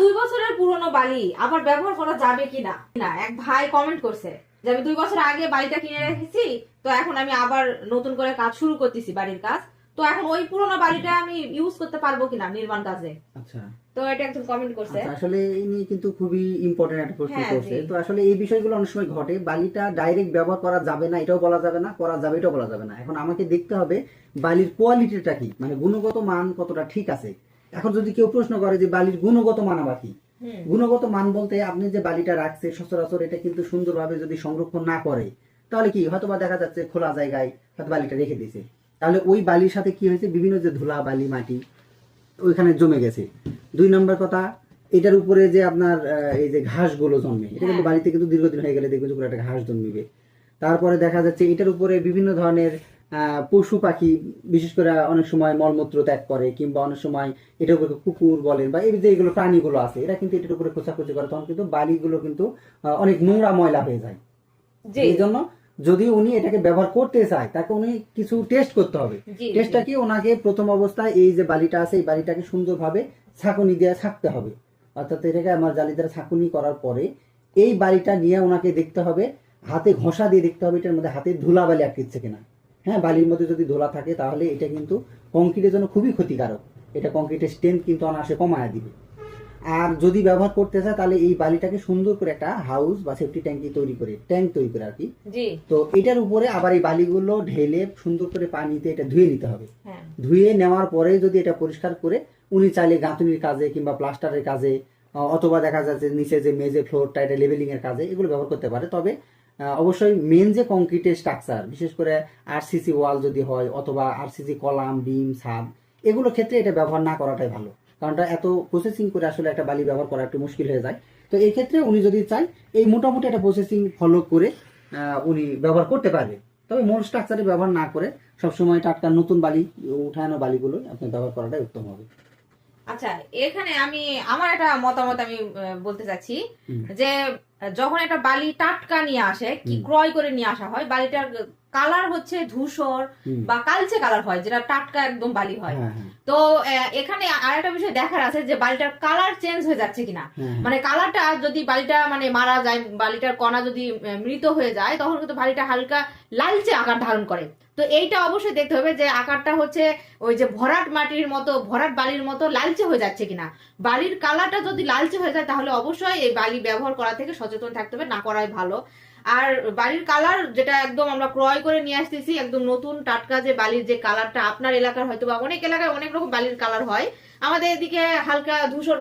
দুই বছরের পুরনো বালি আবার ব্যবহার করা যাবে কিনা? না এক ভাই কমেন্ট করছে যে আমি দুই বছর আগে বাড়িটা কিনে রেখেছি তো এখন আমি আবার নতুন করে কাজ শুরু করতেছি বাড়ির কাজ। তো এখন ওই পুরোনো বাড়িটা আমি ইউজ করতে পারব কিনা নির্মাণ কাজে? আচ্ছা। তো এটা একজন কমেন্ট করছে। আচ্ছা, আসলে এই নিয়ে কিন্তু খুবই ইম্পর্টেন্ট একটা প্রশ্ন হ্যাঁ, করছে। তো আসলে এই বিষয়গুলো অনেক সময় ঘটে। বালিটা ডাইরেক্ট ব্যবহার করা যাবে না এটাও বলা যাবে না করা যাবে এটাও বলা যাবে না। এখন আমাকে দেখতে হবে বালির কোয়ালিটিটা কি মানে গুণগত মান কতটা ঠিক আছে। এখন যদি কেউ প্রশ্ন করে যে বালির গুণগত মান আবার কি? গুণগত মান বলতে আপনি যে বালিটা রাখছে সচরাচর এটা কিন্তু সুন্দরভাবে যদি সংরক্ষণ না করে তাহলে কি? হয়তো বা দেখা যাচ্ছে খোলা জায়গায় হয়তো বালিটা রেখে দিয়েছে। তাহলে ওই বালির সাথে কি হয়েছে? বিভিন্ন যে ধুলা বালি মাটি ওইখানে জমে গেছে। দুই নম্বর কথা এটার উপরে যে আপনার এই যে ঘাসগুলো জন্মে এটা কিন্তু হ্যাঁ। বাড়িতে কিন্তু দীর্ঘদিন হয়ে গেলে দেখবেন যে একটা ঘাস জন্মিবে। তারপরে দেখা যাচ্ছে এটার উপরে বিভিন্ন ধরনের পশু পাখি বিশেষ করে অনেক সময় মলমূত্র ত্যাগ করে কিংবা অনেক সময় এটার উপরে কুকুর বলেন বা এই যে এগুলো প্রাণীগুলো আছে এরা কিন্তু এটার উপরে খোঁচাখুচি করে তখন কিন্তু বালিগুলো কিন্তু অনেক নোংরা ময়লা হয়ে যায়। এই জন্য যদি উনি এটাকে ব্যবহার করতে চায় তাকে উনি কিছু টেস্ট করতে হবে। টেস্টটা কি? ওনাকে প্রথম অবস্থায় এই যে বালিটা আছে এই বালিটাকে সুন্দরভাবে ছাকুনি দিয়ে ছাকতে হবে। অর্থাৎ এটাকে আমার জালি দ্বারা ছাকুনি করার পরে এই বালিটা নিয়ে ওনাকে দেখতে হবে হাতে ঘষা দিয়ে দেখতে হবে এটার মধ্যে হাতে ধুলা বালি আটকেছে কিনা। হ্যাঁ বালির মধ্যে যদি ধুলা থাকে তাহলে এটা কিন্তু কংক্রিটের জন্য খুবই ক্ষতিকারক। এটা কংক্রিটের স্ট্রেংথ কিন্তু অনায়াসে কমায় দিবে। আর যদি ব্যবহার করতে চায় তাহলে এই বালিটাকে সুন্দর করে একটা হাউস বা সেফটি ট্যাঙ্কি তৈরি করে ট্যাঙ্ক তৈরি করে আর কি। তো এটার উপরে আবার এই বালিগুলো ঢেলে সুন্দর করে পানিতে এটা ধুয়ে নিতে হবে। হ্যাঁ। ধুয়ে নেওয়ার পরে যদি এটা পরিষ্কার করে উনি চাইলে গাঁথুনির কাজে কিংবা প্লাস্টারের কাজে অথবা দেখা যাচ্ছে নিচে যে মেজে ফ্লোরটা এটা লেভেলিং এর কাজে এগুলো ব্যবহার করতে পারে। তবে অবশ্যই মেন যে কংক্রিটের স্ট্রাকচার বিশেষ করে আরসিসি ওয়াল যদি হয় অথবা আরসিসি কলাম বিম ছাদ এগুলো ক্ষেত্রে এটা ব্যবহার না করাটাই ভালো। কারণ এত প্রসেসিং করে আসলে একটা বালি ব্যবহার করা একটু মুশকিল হয়ে যায়। তো এই ক্ষেত্রে উনি যদি চাই এই মোটামুটি একটা প্রসেসিং ফলো করে উনি ব্যবহার করতে পারবে। তবে মূল স্ট্রাকচারে ব্যবহার না করে সবসময় টাটকা নতুন বালি, উঠানো বালিগুলো আপনি ব্যবহার করাটাই উত্তম হবে। আচ্ছা এখানে আমি আমার একটা মতামত আমি বলতে চাচ্ছি যে যখন একটা বালি টাটকা নিয়ে আসে কি ক্রয় করে নিয়ে আসা হয় বালিটার কালার হচ্ছে ধূসর বা কালচে কালার হয় যেটা টাটকা একদম বালি হয়। হ্যাঁ হ্যাঁ। তো এখানে আরেকটা বিষয় দেখার আছে যে বালিটার কালার চেঞ্জ হয়ে যাচ্ছে কিনা। হ্যাঁ মানে কালারটা যদি বালিটা মানে মারা যায় বালিটার কণা যদি মৃত হয়ে যায় তখন কিন্তু বালিটা হালকা লালচে আকার ধারণ করে। তো এইটা অবশ্যই দেখতে হবে যে আকারটা হচ্ছে ওই যে ভরাট মাটির মতো, ভরাট বালির মতো লালচে হয়ে যাচ্ছে কিনা। বালির কালারটা যদি লালচে হয়ে যায় তাহলে অবশ্যই এই বালি ব্যবহার করা থেকে সচেতন থাকতে হবে, না করাই ভালো। আর বালির কালার যেটা একদম আমরা ক্রয় করে নিয়ে আসতেছি, একদম নতুন টাটকা যে বালির যে কালারটা আপনার এলাকার হয়তো বা অনেক এলাকায় অনেক রকম বালির কালার হয়। আমাদের এদিকে হালকা ধূসর